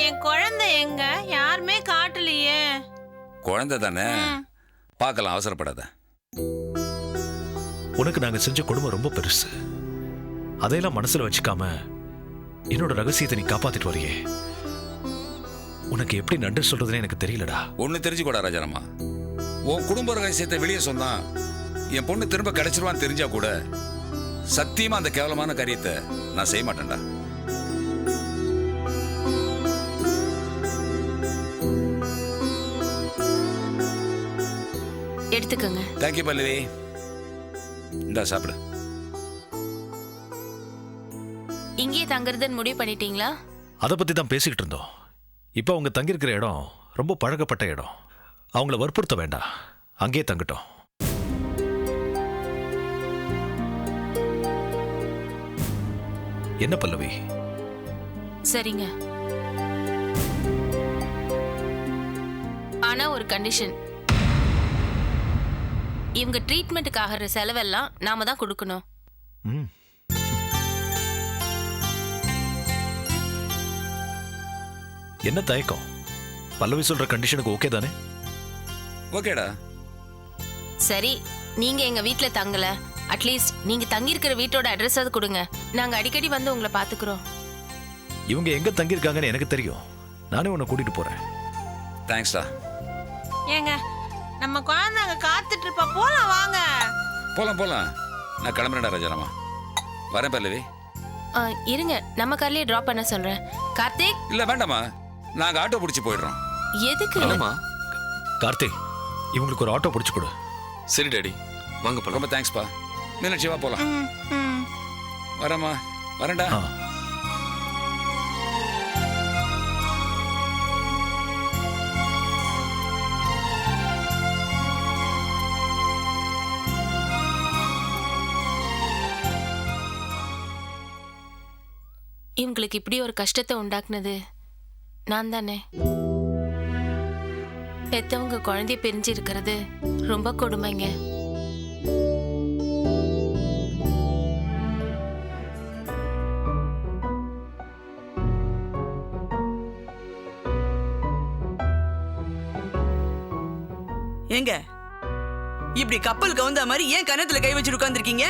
என் குழந்தை எங்க? யாருமே காட்டலையே. குழந்தை தானே. பார்க்கலாம் அவசரப்படாத. உனக்கு நாங்க செஞ்ச கொடுமை ரொம்ப பெருசு. அதையெல்லாம் மனசுல வச்சுக்காம என்னோட ரகசியத்தை நீ காப்பாத்திட்டு வரியே. உனக்கு எப்படி நன்றி சொல்றதுன்னு எனக்கு தெரியலடா. ஒன்று தெரிஞ்சுக்கூடா ராஜாராமா. உன் குடும்ப ரகசியத்தை வெளியே சொன்னா என் பொண்ணு திரும்ப கிடைச்சிருவான்னு தெரிஞ்சா கூட சத்தியமா அந்த கேவலமான காரியத்தை நான் செய்ய மாட்டேன்டா. எடுத்துக்கோங்க. தேங்க்யூ பல்லவி இந்தா சாப்பிடு. இங்கேயே தங்குறதுன்னு முடிவு பண்ணிட்டீங்களா? அதை பத்தி தான் பேசிக்கிட்டு இருந்தோம். இப்போ அவங்க தங்கியிருக்கிற இடம் ரொம்ப பழக்கப்பட்ட இடம். அவங்கள வற்புறுத்த வேண்டாம். அங்கேயே தங்கட்டும். என்ன பல்லவி? சரிங்க. ஆனா ஒரு கண்டிஷன் இவங்க ட்ரீட்மெண்ட்டுக்கு ஆகிற செலவெல்லாம் நாம தான் கொடுக்கணும். ம். என்ன தயக்கம்? பல்லவி சொல்ற கண்டிஷனுக்கு ஓகே தானே? ஓகேடா. சரி நீங்க எங்க வீட்ல தங்கல. அட்லீஸ்ட் நீங்க தங்கியிருக்கிற வீட்டோட அட்ரஸ் அது கொடுங்க. நாங்க அடிக்கடி வந்து உங்களை பாத்துக்கிறோம். இவங்க எங்க தங்கியிருக்காங்கன்னு எனக்கு தெரியும். நானே உன்னை கூட்டிட்டு போறேன். தேங்க்ஸ்டா ஏங்க நம்ம குழந்தை அங்க காத்துட்டு இருப்பா போலாம் வாங்க. போலாம் போலாம். நான் கிளம்புறேன்டா ராஜாராமா. வரேன் பல்லவி. ஆ, இருங்க. நம்ம கார்லயே டிராப் பண்ண சொல்றேன். கார்த்திக்? இல்ல வேண்டாமா நாங்க ஆட்டோ பிடிச்சி போயிடுறோம். எதுக்கு? இல்லம்மா கார்த்திக் இவங்களுக்கு ஒரு ஆட்டோ பிடிச்சு கொடு. சரி டாடி. வாங்க போலாம். ரொம்ப தேங்க்ஸ்ப்பா மீனாட்சி வா போலாம். ம், ம். வரேம்மா. வரேன்டா. ஆ. இவங்களுக்கு இப்படி ஒரு கஷ்டத்தை உண்டாக்குனது? நான் தானே. பெத்தவங்க குழந்தைய பிரிஞ்சு இருக்கிறது ரொம்ப கொடுமைங்க. ஏங்க இப்படி கப்பல் கவுந்த மாதிரி ஏன் கன்னத்துல கை வச்சுட்டு உட்கார்ந்திருக்கீங்க?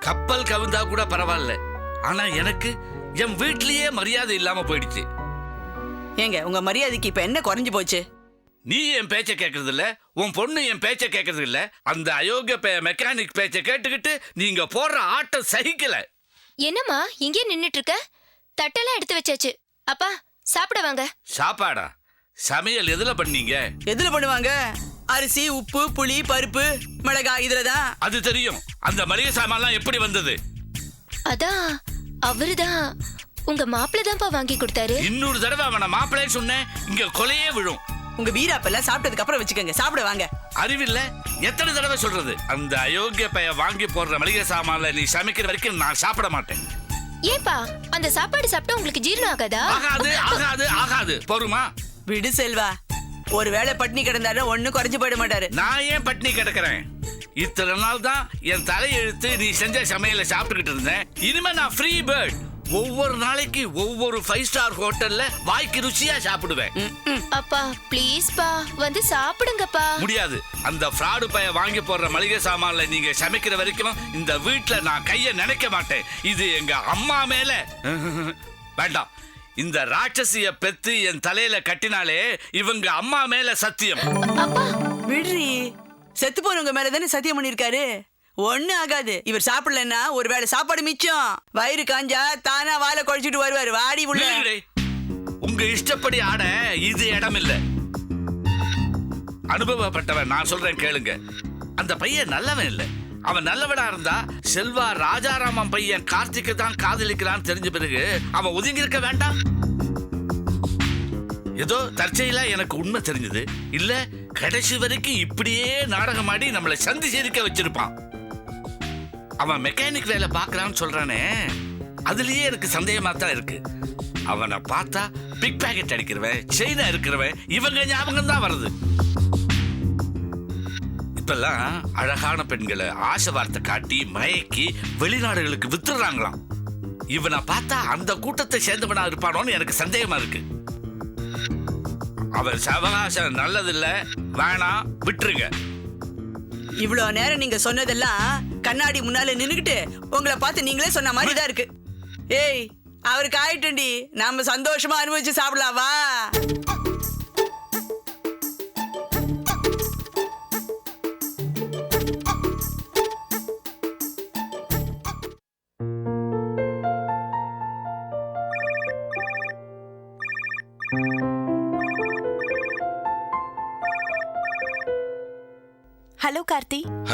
கப்பல் கவிழ்ந்தா கூட பரவாயில்ல. ஆனா எனக்கு என் வீட்லயே மரியாதை இல்லாம போயிடுச்சு. ஏங்க உங்க மரியாதைக்கு இப்ப என்ன குறைஞ்சு போச்சு? நீ என் பேச்ச கேக்குறது இல்ல உன் பொண்ணு என் பேச்ச கேக்குறது இல்ல அந்த அயோக்கிய பே மெக்கானிக் பேச்ச கேட்டுக்கிட்டு நீங்க போடுற ஆட்டம் சகிக்கல. என்னம்மா இங்கே நின்னுட்டு இருக்க தட்டெல்லாம் எடுத்து வச்சாச்சு. அப்பா சாப்பிட வாங்க. சாப்பாடா? சமையல் எதுல பண்ணீங்க? எதுல பண்ணுவாங்க? அரிசி உப்பு புளி பருப்பு மிளகாய் இதுலதான். அது தெரியும். அந்த மளிகை சாமான்லாம் எப்படி வந்தது? அதான் அவருதான் உங்க மாப்பிள்ள தான்ப்பா வாங்கி கொடுத்தாரு. இன்னொரு தடவை அவனை மாப்பிள்ளையே சொன்னேன் இங்க கொலையே விழும். உங்க வீராப்பெல்லாம் சாப்பிட்டதுக்கு அப்புறம் வச்சுக்கோங்க சாப்பிட வாங்க. அறிவில்ல? எத்தனை தடவை சொல்றது? அந்த அயோக்கிய பைய வாங்கி போடுற மளிகை சாமான்ல நீ சமைக்கிற வரைக்கும் நான் சாப்பிட மாட்டேன். ஏன்பா அந்த சாப்பாடு சாப்பிட்டா உங்களுக்கு ஜீரணம் ஆகாதா? ஆகாது ஆகாது ஆகாது. போருமா? விடு செல்வா. ஒரு வேளை பட்னி கிடந்தாரு ஒண்ணும் குறைஞ்சு போயிட மாட்டாரு. நான் ஏன் பட்னி கிடக்குறேன்? இத்தனை நாள் தான் என் தலையெழுத்து நீ செஞ்ச சமையலை சாப்பிட்டுக்கிட்டு இருந்தேன். இனிமே நான் ஃப்ரீ பேர்ட் ஒவ்வொரு நாளைக்கு ஒவ்வொரு ஃபைவ் ஸ்டார் ஹோட்டல்ல வாய்க்கு ருச்சியா சாப்பிடுவேன். அப்பா ப்ளீஸ்ப்பா வந்து சாப்பிடுங்கப்பா. முடியாது. அந்த ஃப்ராடு பைய வாங்கி போடுற மளிகை சாமான்ல நீங்க சமைக்கிற வரைக்கும் இந்த வீட்ல நான் கைய நினைக்க மாட்டேன். இது எங்க அம்மா மேல. வேண்டாம். இந்த ராட்சசிய பெத்து என் தலையில கட்டினாலே இவங்க அம்மா மேல சத்தியம். அப்பா விடுறி. செத்து போனவங்க மேல தானே சத்தியம் பண்ணிருக்காரு ஒண்ணு ஆகாது. இவர் சாப்பிடலன்னா ஒரு வேளை சாப்பாடு மிச்சம். வயிறு காஞ்சா தானா வாழை குழைச்சிட்டு வருவாரு. வாடி உள்ள. உங்க இஷ்டப்படி ஆட இது இடம் இல்ல. அனுபவப்பட்டவன் நான் சொல்றேன் கேளுங்க. அந்த பையன் நல்லவன் இல்ல. அவன் நல்லவனா இருந்தா செல்வா ராஜாராமன் பையன் கார்த்திக்கு தான் காதலிக்கிறான்னு தெரிஞ்ச பிறகு அவன் ஒதுங்கி இருக்க வேண்டாம். ஏதோ தற்செயலா எனக்கு உண்மை தெரிஞ்சது. இல்ல கடைசி வரைக்கும் இப்படியே நாடகம் ஆடி நம்மளை சந்தி சிரிக்க வச்சிருப்பான். அவன் மெக்கானிக் வேலை பார்க்கறான்னு சொல்றானே அதுலயே எனக்கு சந்தேகமா தான் இருக்கு. அவனை பார்த்தா பிக் பாக்கெட் அடிக்கிறவன் செயினா இருக்கிறவன் இவங்க ஞாபகம் தான் வருது. இப்பெல்லாம் அழகான பெண்களை ஆசை வார்த்தை காட்டி மயக்கி வெளிநாடுகளுக்கு வித்துடுறாங்களாம். இவனை பார்த்தா அந்த கூட்டத்தை சேர்ந்தவனா இருப்பானோன்னு எனக்கு சந்தேகமா இருக்கு. அவர் சவகாசம் நல்லதில்ல வேணாம் விட்டுருங்க. இவ்வளவு நேரம் நீங்க சொன்னதெல்லாம் கண்ணாடி முன்னால நின்னுகிட்டு உங்களை பார்த்து நீங்களே சொன்ன மாதிரி தான் இருக்கு. ஏய் அவருக்கு ஆயிட்டுண்டி. நாம சந்தோஷமா அனுபவிச்சு சாப்பிடலாம்? வா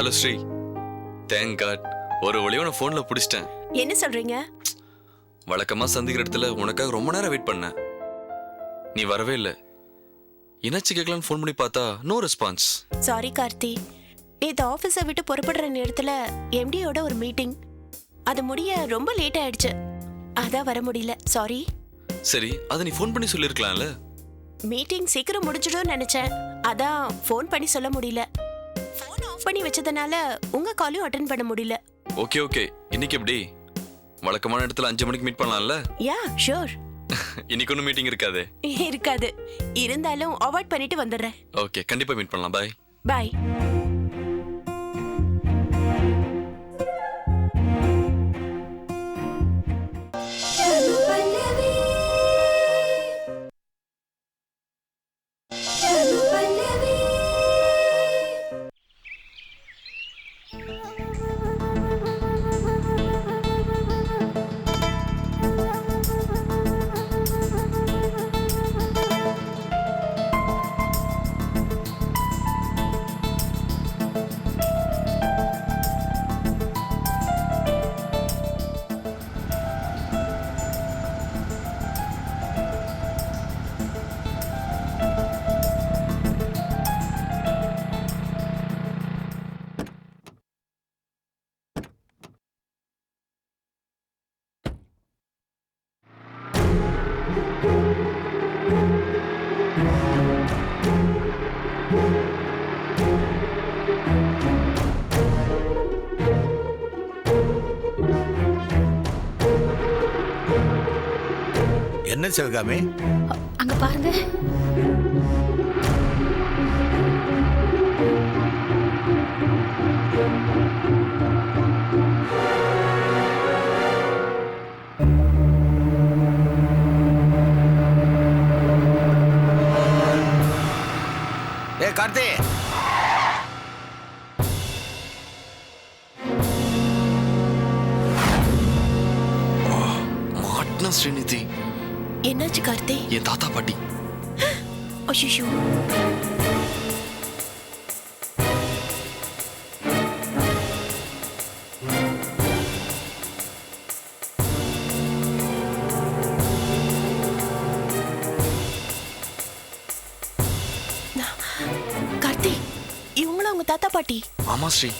ஹலோ ஸ்ரீ. தேங்க் காட் ஒரு வழியை உன ஃபோனில் பிடிச்சிட்டேன். என்ன சொல்றீங்க? வழக்கமா சந்திக்கிற இடத்துல உனக்காக ரொம்ப நேரம் வெயிட் பண்ணேன். நீ வரவே இல்லை. என்னாச்சு கேட்கலான்னு ஃபோன் பண்ணி பார்த்தா நோ ரெஸ்பான்ஸ் சாரி கார்த்தி. நேற்று ஆஃபீஸை விட்டு புறப்படுற நேரத்தில் எம்டியோட ஒரு மீட்டிங் அது முடிய ரொம்ப லேட் ஆயிடுச்சு. அதான் வர முடியல. சாரி சரி அதை நீ ஃபோன் பண்ணி சொல்லியிருக்கலாம்ல? மீட்டிங் சீக்கிரம் முடிஞ்சிடும்னு நினைச்சேன். அதான் ஃபோன் பண்ணி சொல்ல முடியல. பண்ணி வச்சதுனால உங்க காலையும் அட்டன் பண்ண முடியல. Okay okay. இன்னைக்கு எப்படி? வழக்கமான இடத்துல அஞ்சு மணிக்கு மீட் பண்ணலாம்ல? யா ஷூர் இன்னைக்கு ஒன்றும் மீட்டிங் இருக்காதே? இருக்காது. இருந்தாலும் அவாய்ட் பண்ணிட்டு வந்துடுறேன். ஓகே கண்டிப்பா மீட் பண்ணலாம். பாய் பாய் என்ன சிவகாமி? அங்க பாருங்க. ஏ கார்த்தி. மாட்டினா ஸ்ரீநிதி. என்னாச்சு கார்த்தி? என் தாத்தா பாட்டி. அஷிஷோ கார்த்தி இவங்களும் உங்க தாத்தா பாட்டி? ஆமா ஸ்ரீ.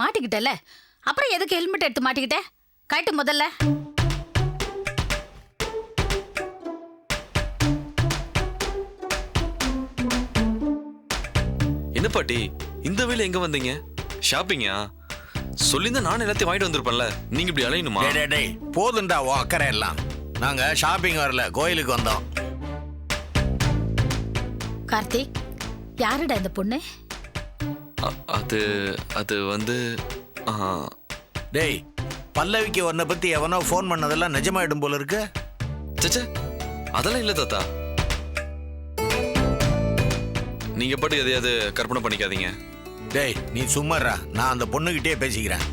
மாட்டிக்கிட்டல அப்புறம் எதுக்கு ஹெல்மெட் எடுத்து மாட்டிக்கிட்ட? கட்டு முதல்ல. என்ன பாட்டி? இந்த வேலை எங்க வந்தீங்க? ஷாப்பிங்கா சொல்லியிருந்தா நான் எல்லாத்தையும் வாங்கிட்டு வந்திருப்பேன்ல. நீங்க இப்படி அலையணுமா? டேய் டேய், டேய் போதும்டா ஓ அக்கறை எல்லாம். நாங்க ஷாப்பிங் வரல கோயிலுக்கு வந்தோம். கார்த்திக் யாருடா இந்த பொண்ணு? அ- அது அது வந்து ஆ, டேய் பல்லவிக்கு உன்னை பத்தி எவனோ ஃபோன் பண்ணதெல்லாம் நிஜமாயிடும் போல இருக்கு. ச்சே அதெல்லாம் இல்ல தாத்தா. நீங்க பாட்டு எதையாவது கற்பனை பண்ணிக்காதீங்க. டேய் நீ சும்மாறா நான் அந்த பொண்ணுகிட்டே பேசிக்கிறேன்.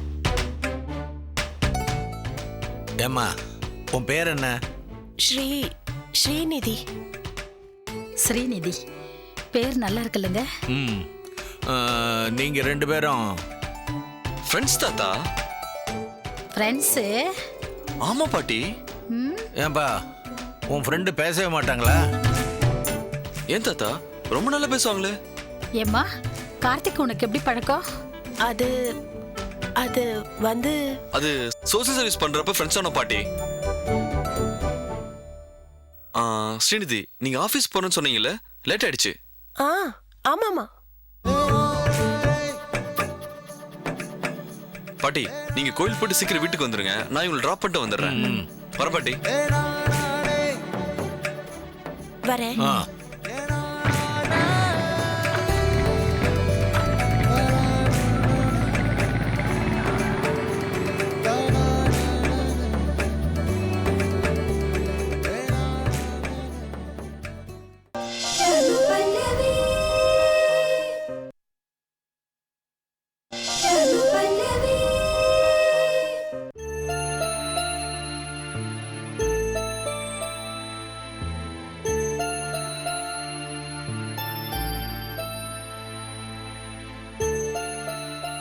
ஏம்மா உன் பேர் என்ன? ஸ்ரீ ஸ்ரீநிதி. ஸ்ரீநிதி. பேர் நல்லா இருக்குல்லங்க. ம். நீங்க ரெண்டு பேரும் ஃப்ரெண்ட்ஸ் தாத்தா? ஃப்ரெண்ட்ஸு ஆமா பாட்டி. ஏன்பா உன் ஃப்ரெண்டு பேசவே மாட்டாங்களா? ஏன் தாத்தா? ரொம்ப நல்லா பேசுவாங்களே. ஏம்மா கார்த்திக் உனக்கு எப்படி பழக்கம்? அது அது வந்து அது சோசியல் சர்வீஸ் பண்றப்ப ஃப்ரெண்ட்ஸான பாட்டி. ஆ, ஸ்ரீநிதி நீங்க ஆபீஸ் போறேன்னு சொன்னீங்கல்ல லேட் ஆயிடுச்சு. ஆ ஆமாமா பாட்டி நீங்க கோயில் போயிட்டு சீக்கிரம் வீட்டுக்கு வந்துருங்க. நான் இவங்களை டிராப் பண்ணிட்டு வந்துடுறேன். வர பாட்டி. வரேன். ஆ.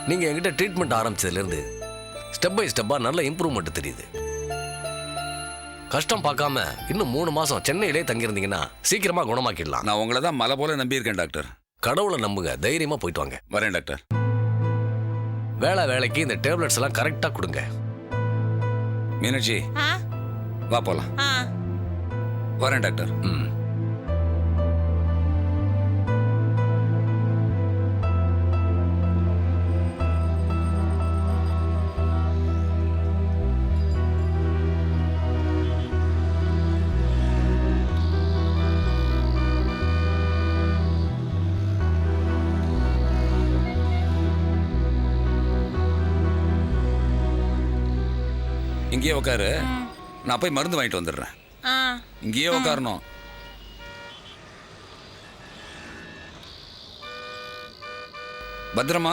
நீங்க என்கிட்ட ட்ரீட்மெண்ட் ஆரம்பிச்சதுலேருந்து ஸ்டெப் பை ஸ்டெப்பா நல்ல இம்ப்ரூவ்மெண்ட் தெரியுது. கஷ்டம் பார்க்காம இன்னும் மூணு மாசம் சென்னையிலே தங்கியிருந்தீங்கன்னா சீக்கிரமா குணமாக்கிடலாம். நான் உங்களை தான் மலை போல நம்பியிருக்கேன் டாக்டர். கடவுளை நம்புங்க தைரியமா போயிட்டு வாங்க. வரேன் டாக்டர். வேலை வேலைக்கு இந்த டேப்லெட்ஸ் எல்லாம் கரெக்டா கொடுங்க. மீனாட்சி ஆ? வா போலாம். ஆ. வரேன் டாக்டர். ம். இங்கேயே உட்காரு நான் போய் மருந்து வாங்கிட்டு வந்துடுறேன். இங்கேயே உட்காரணும் பத்திரமா?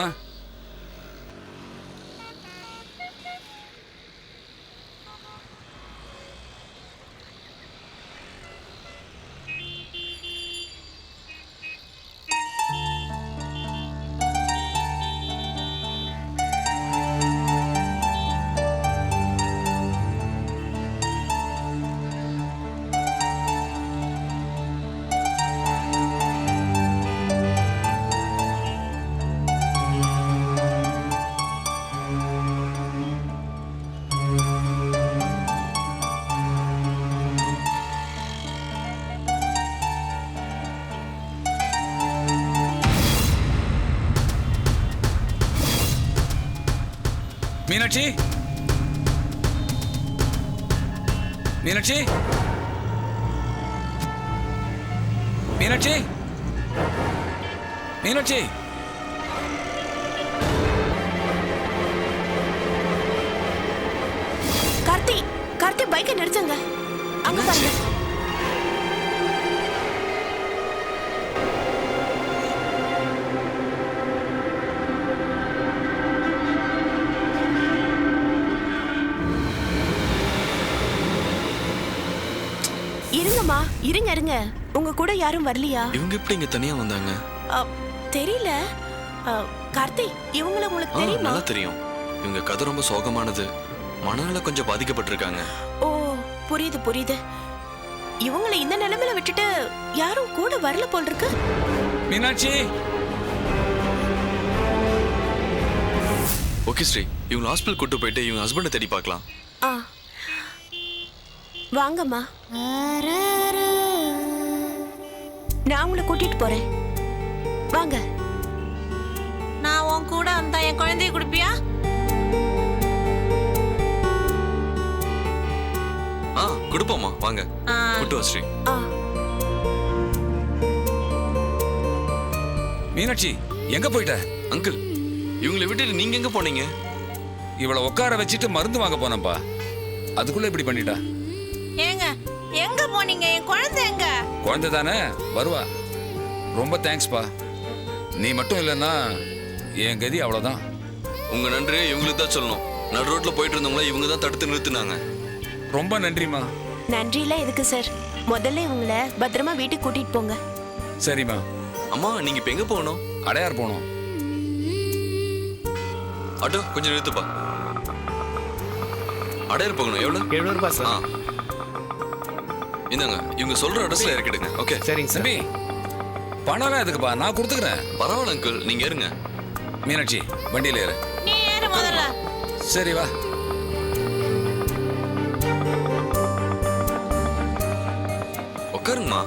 மீனாட்சி? மீனாட்சி? மீனாட்சி? மீனாட்சி? கார்த்தி கார்த்தி பைக்கை நிறுத்துங்க. அங்க பாருங்க. இருங்க இருங்க. உங்க கூட யாரும் வரலையா? இவங்க எப்படி இங்க தனியா வந்தாங்க? அ, தெரியல. அ, கார்த்தி இவங்கள உங்களுக்கு ஆ, தெரியுமா? நல்லா தெரியும். இவங்க கதை ரொம்ப சோகமானது. மனநல கொஞ்சம் பாதிக்கப்பட்டிருக்காங்க. ஓ புரியுது புரியுது. இவங்கள இந்த நிலைமையில விட்டுட்டு யாரும் கூட வரல போல் இருக்கு மீனாட்சி! ஓகே ஸ்ரீ. இவங்க ஹாஸ்பிட்டல் கூட்டு போயிட்டு இவங்க ஹஸ்பண்டை தேடி பார்க்கலாம். ஆ. வாங்கம்மா. நான் உங்களை கூட்டிட்டு போறேன். வாங்க. நான் உன் கூட வந்தா என் குழந்தைய கொடுப்பியா? ஆ கொடுப்போம்மா. வாங்க. ஆ. கூட்டு வா ஸ்ரீ. ஆ. மீனாட்சி எங்க போயிட்ட? அங்கிள் இவங்களை விட்டுட்டு நீங்க எங்க போனீங்க? இவளை உட்கார வச்சுட்டு மருந்து வாங்க போனப்பா அதுக்குள்ள இப்படி பண்ணிட்டா? ஏங்க எங்க போனீங்க? என் குழந்தை எங்க? குழந்தை தானே? வருவா. ரொம்ப தேங்க்ஸ்ப்பா. நீ மட்டும் இல்லைன்னா என் கதி அவ்வளோதான் உங்க நன்றியை இவங்களுக்கு தான் சொல்லணும். நடு ரோட்ல போயிட்டு இருந்தவங்கள இவங்க தான் தடுத்து நிறுத்துனாங்க. ரொம்ப நன்றிம்மா. நன்றிலாம் எதுக்கு சார்? முதல்ல இவங்கள பத்திரமா வீட்டுக்கு கூட்டிட்டு போங்க. சரிம்மா. அம்மா நீங்க இப்ப எங்க போகணும்? அடையார் போனோம் ஆட்டோ கொஞ்சம் நிறுத்துப்பா அடையார் போகணும். எவ்வளவு? எழுநூறு ரூபாய் இந்தாங்க இவங்க சொல்ற அட்ரஸ்ல இறக்கிடுங்க. ஓகே சரிங்க சார். தம்பி பணம்லாம் எதுக்குப்பா? நான் கொடுத்துக்கிறேன். பரவாயில்ல அங்கிள் நீங்க இருங்க மீனாட்சி வண்டியில ஏறு. நீ ஏறு முதல்ல. சரி வா. உட்காருங்கம்மா.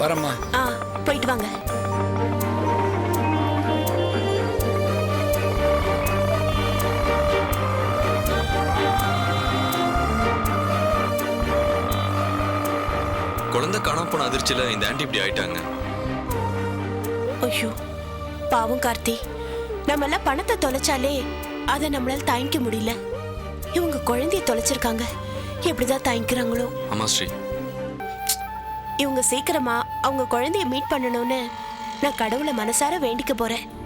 வரம்மா. ஆ போயிட்டு வாங்க. குழந்தை காணாம அதிர்ச்சியில இந்த ஆண்டி இப்படி ஆயிட்டாங்க. ஐயோ பாவம் கார்த்தி. நம்ம எல்லாம் பணத்தை தொலைச்சாலே அதை நம்மளால தாங்கிக்க முடியல. இவங்க குழந்தைய தொலைச்சிருக்காங்க. எப்படிதான் தாங்கிக்கிறாங்களோ? ஆமா ஸ்ரீ. இவங்க சீக்கிரமா அவங்க குழந்தைய மீட் பண்ணணும்னு நான் கடவுளை மனசார வேண்டிக்க போறேன்.